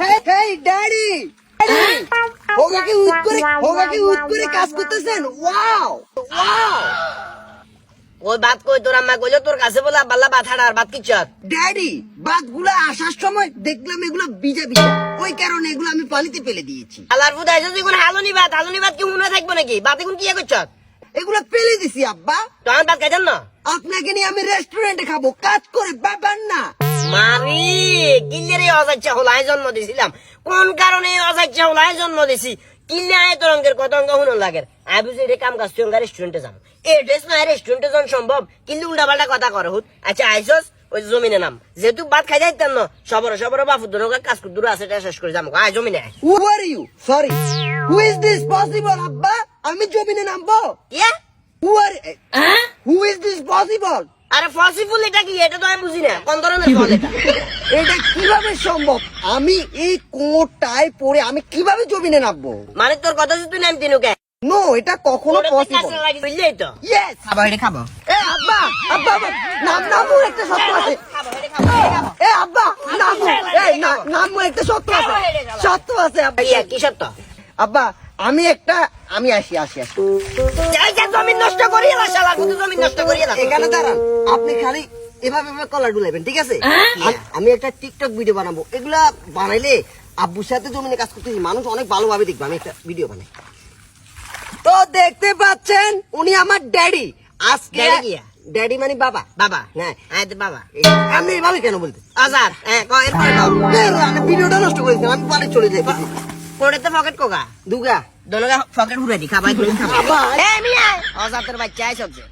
হেই হেই daddy! হোগা কি করে হোগা কি করে কাজ করতেছেন। Wow wow! ওই বাত কই তোর আম্মা কইলো তোর কাছে বলে বাল্লা বাত আর বাত কিচ্ছত ড্যাডি বাতগুলো আসার সময় দেখলাম এগুলো বিজা বিজা ওই কারণে এগুলো আমি পানিতে ফেলে দিয়েছি। আলার ফুদা এসে তুই কোন হালুনি বাত হালুনি বাত কি মনে থাকব নাকি? বাতে কোন কি করছত এগুলো ফেলে দিছি আব্বা। তো আমার বাত খাইছেন না? আপনাকে নিয়ে আমি রেস্টুরেন্টে খাব। কাজ করে ব্যাপার না। মারি কিল্লের এই অজাচ্ছা জন্ম দিছিলাম। কোন কারণে এই অজাচ্ছা জন্ম দিছি? কিল্লে আয় তোর অঙ্কের কত অঙ্ক হুন লাগের? আমি বুঝি এটা কাম কাজ তুই রেস্টুরেন্টে যাম এ ড্রেস না রেস্টুরেন্টে যান সম্ভব কিন্তু উল্টা পাল্টা কথা করে হুত। আচ্ছা আইসস ওই জমিনে নাম। যেহেতু ভাত খাই যাইতেন না সবর সবর বাপু দূর কাজ দূর আছে এটা শেষ করে যাম। আয় জমিনে আয়। Who are you sorry who is this possible আব্বা? আমি জমিনে নামবো? Yeah who are who is this possible আরে পসিবল এটা কি? এটা তো আমি বুঝি না কোন ধরনের ফল এটা? এটা কীভাবে সম্ভব? আমি এই কোটায় পড়ে আমি কীভাবে জমিনে নামবো? মানে তোর কথা যে তুই নামতি নুকে? নো এটা কখনো পসিবল বুঝলেই তো? ইয়েস খাব এটা খাব। এ আব্বা আব্বা নাম নামো একটা সত্য আছে। এ আব্বা না একটা সত্য আছে। সত্য আছে আব্বা। কি সত্য আব্বা আমি একটা আমি আসি আসি আসি। জমি নষ্ট করিয়ে না শালা শুধু জমি নষ্ট করিয়ে না এখানে দাঁড়ান। আপনি খালি এভাবে এভাবে কলার ডুলাইবেন ঠিক আছে? আমি একটা টিকটক ভিডিও বানাবো। এগুলা বানাইলে আব্বুর সাথে জমিনে কাজ করতেছি মানুষ অনেক ভালোভাবে দেখবে আমি একটা ভিডিও বানাই। তো দেখতে পাচ্ছেন উনি আমার ড্যাডি আজকে ড্যাডি মানে বাবা। বাবা? হ্যাঁ। তো বাবা। আমি এভাবে কেন বলতে আজার হ্যাঁ এরপরে ভিডিওটা নষ্ট করেছি আমি বাড়ি চলে যাই পরে তো পকেট কোকা দুগা। দলগা পকেট ঘুরে দি খাবাই ঘুরে খাবা আবার এ মিয়া! অজাতের বাচ্চা আইসব যে